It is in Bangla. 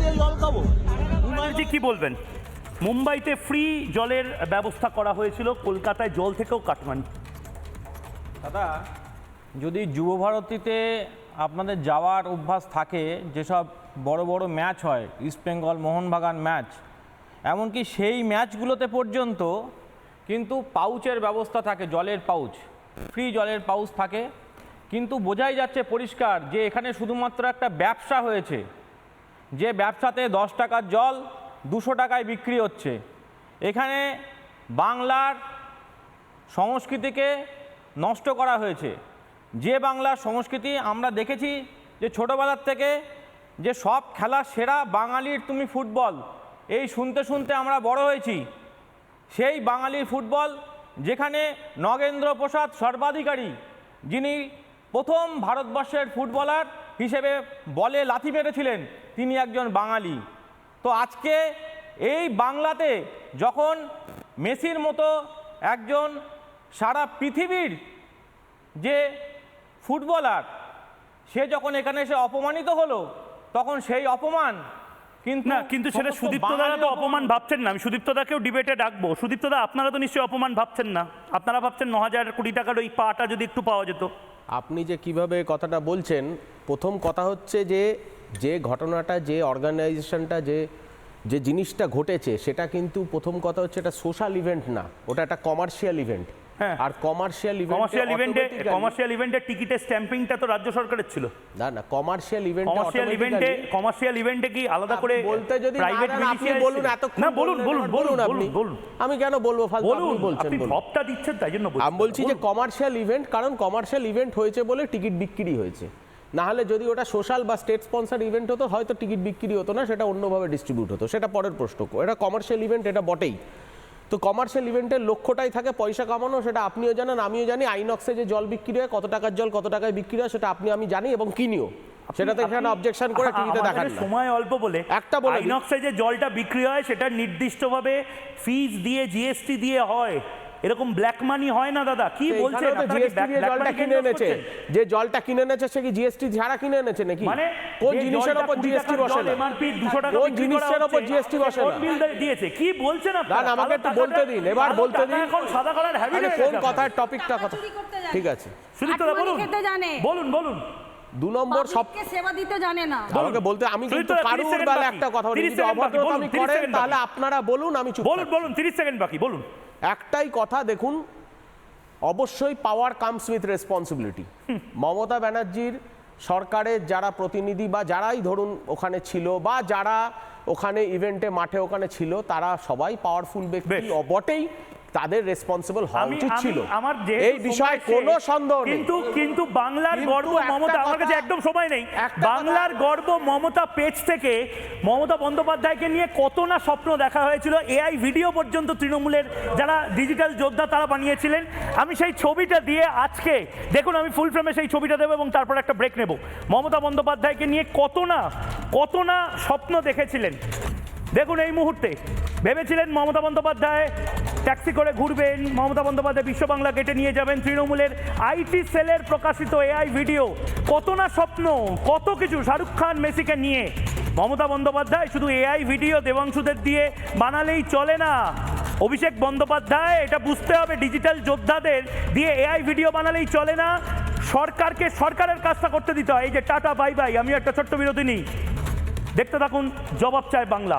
দিয়ে জল খাব। কি বলবেন? মুম্বাইতে ফ্রি জলের ব্যবস্থা করা হয়েছিল কলকাতায় জল থেকেও কাটমানি। দাদা যদি যুব ভারতীতে আপনাদের যাওয়ার অভ্যাস থাকে যেসব বড় বড় ম্যাচ হয় ইস্ট বেঙ্গল মোহনবাগান ম্যাচ এমনকি সেই ম্যাচগুলোতে পর্যন্ত কিন্তু পাউচের ব্যবস্থা থাকে জলের পাউচ। ফ্রি জলের পাউচ থাকে। কিন্তু বোঝাই যাচ্ছে পরিষ্কার যে এখানে শুধুমাত্র একটা ব্যবসা হয়েছে। যে ব্যবসাতে দশ টাকার জল দুশো টাকায় বিক্রি হচ্ছে। এখানে বাংলার সংস্কৃতিকে নষ্ট করা হয়েছে। যে বাংলার সংস্কৃতি আমরা দেখেছি যে ছোটোবেলার থেকে যে সব খেলা সেরা বাঙালির তুমি ফুটবল, এই শুনতে শুনতে আমরা বড় হয়েছি। সেই বাঙালির ফুটবল যেখানে নগেন্দ্র প্রসাদ সর্বাধিকারী, যিনি প্রথম ভারতবর্ষের ফুটবলার হিসেবে বলে লাথি মেরেছিলেন। তিনি একজন বাঙালি। তো আজকে এই বাংলাতে যখন মেসির মতো একজন সারা পৃথিবীর যে ফুটবলার সে যখন এখানে এসে অপমানিত হলো তখন সেই অপমান কিন্তু না কিন্তু সেটা সমস্ত সুদীপ্ত দাদা বাঙালি তো অপমান ভাবছেন না। আমি সুদীপ্ত দাকেও ডিবেটে ডাকবো। সুদীপ্ত দা আপনারা তো নিশ্চয়ই অপমান ভাবছেন না। আপনারা ভাবছেন ন হাজার কোটি টাকার ওই পাটা যদি একটু পাওয়া যেত। আপনি যে কীভাবে কথাটা বলছেন প্রথম কথা হচ্ছে যে যে ঘটনাটা যে অর্গানাইজেশনটা যে যে জিনিসটা ঘটেছে সেটা কিন্তু প্রথম কথা হচ্ছে এটা সোশ্যাল ইভেন্ট না ওটা একটা কমার্শিয়াল ইভেন্ট হ্যাঁ। আর কমার্শিয়াল ইভেন্ট কমার্শিয়াল ইভেন্টে কমার্শিয়াল ইভেন্টের টিকিটের স্ট্যাম্পিংটা তো রাজ্য সরকারের ছিল। না না কমার্শিয়াল ইভেন্ট কমার্শিয়াল ইভেন্টে কমার্শিয়াল ইভেন্টে কি আলাদা করে বলতে যদি প্রাইভেট আপনি বলুন এতক্ষণ না বলুন বলুন বলুন আপনি। বলুন। আমি কেন বলব ফালতু? বলুন আপনি বলছেন আপনি। ভাবটা দিচ্ছেন তাই জন্য বলছি। আমি বলছি যে কমার্শিয়াল ইভেন্ট কারণ কমার্শিয়াল ইভেন্ট হয়েছে বলে টিকিট বিক্রি হয়েছে। না হলে যদি ওটা সোশ্যাল বা স্টেট স্পন্সার ইভেন্ট হতো হয়তো টিকিট বিক্রি হতো না সেটা অন্যভাবে ডিস্ট্রিবিউট হতো। সেটা পরের প্রশ্ন। এটা কমার্শিয়াল ইভেন্ট এটা বটেই। তো কমার্শিয়াল ইভেন্টের লক্ষ্যটাই থাকে পয়সা কামানো সেটা আপনিও জানেন আমিও জানি। আইনক্সে যে জল বিক্রি হয় কত টাকার জল কত টাকায় বিক্রি হয় সেটা আপনি আমি জানি এবং কিনিও। সেটাতে এখানে অবজেকশন করে টিভিতে দেখান সময় অল্প বলে একটা বলে আইনক্সে যে জলটা বিক্রি হয় সেটা নির্দিষ্টভাবে ফিজ দিয়ে জিএসটি দিয়ে হয়। এরকম ব্ল্যাক মানি হয় না দাদা? কি black জলটা কিনে এনেছে। যে জলটা কিনে এনেছে সে কি জিএসটি ছাড়া কিনে এনেছে নাকি? মানে কোন জিনিসের উপর 20 জিএসটি বসে না? MRP 200 টাকা কোন জিনিসের উপর জিএসটি বসে না? বিল দিয়েছে। কি বলছেন না আপনারা? না আমাকে একটু বলতে দিন। এবার বলতে দিন। এখন সাদা করার হ্যাবিট কোন কথার টপিকটা কথা। ঠিক আছে। সুদীপ্ত বলুন। বলুন বলুন। দু নম্বর সব সেবা দিতে জানে না। আমাকে বলতে আমি কিন্তু কারুর বেলা একটা কথা বলি যদি অভদ্রতা 30 করেন তাহলে আপনারা বলুন আমি চুপ বলুন বলুন 30 সেকেন্ড বাকি বলুন। একটাই কথা দেখুন অবশ্যই power comes with responsibility Mamata ব্যানার্জির সরকারের যারা প্রতিনিধি বা যারাই ধরুন ওখানে ছিল বা যারা ওখানে ইভেন্টে মাঠে ওখানে ছিল তারা সবাই পাওয়ারফুল ব্যক্তি বটেই। তাদের রেসপন্সিবল হওয়া উচিত ছিল। আমার এই বিষয়ে কোনো সন্দেহ নেই। কিন্তু কিন্তু বাংলার গর্ব মমতা আমার কাছে একদম সময় নেই। বাংলার গর্ব মমতা পেজ থেকে মমতা বন্দ্যোপাধ্যায়কে নিয়ে কত না স্বপ্ন দেখা হয়েছিল। এআই ভিডিও পর্যন্ত তৃণমূলের যারা ডিজিটাল যোদ্ধা তারা বানিয়েছিলেন। আমি সেই ছবিটা দিয়ে আজকে দেখুন আমি ফুল ফ্রেমে সেই ছবিটা দেবো এবং তারপর একটা ব্রেক নেব। মমতা বন্দ্যোপাধ্যায়কে নিয়ে কত না কত না স্বপ্ন দেখেছিলেন। দেখুন এই মুহূর্তে ভেবেছিলেন মমতা বন্দ্যোপাধ্যায় ট্যাক্সি করে ঘুরবেন, মমতা বন্দ্যোপাধ্যায় বিশ্ব বাংলা গেটে নিয়ে যাবেন, তৃণমূলের আইটি সেলের প্রকাশিত এআই ভিডিও। কত না স্বপ্ন, কত কিছু শাহরুখ খান, মেসিকে নিয়ে। মমতা বন্দ্যোপাধ্যায় শুধু এআই ভিডিও দেবাংশুদের দিয়ে বানালেই চলে না। অভিষেক বন্দ্যোপাধ্যায়, এটা বুঝতে হবে, ডিজিটাল যোদ্ধাদের দিয়ে এআই ভিডিও বানালেই চলে না। সরকারকে সরকারের কাজটা করতে দিতে হয়। এই যে টাটা, বাই বাই, আমি একটা ছোট্ট বিরতি নিই। দেখতে থাকুন, জবাব চায় বাংলা।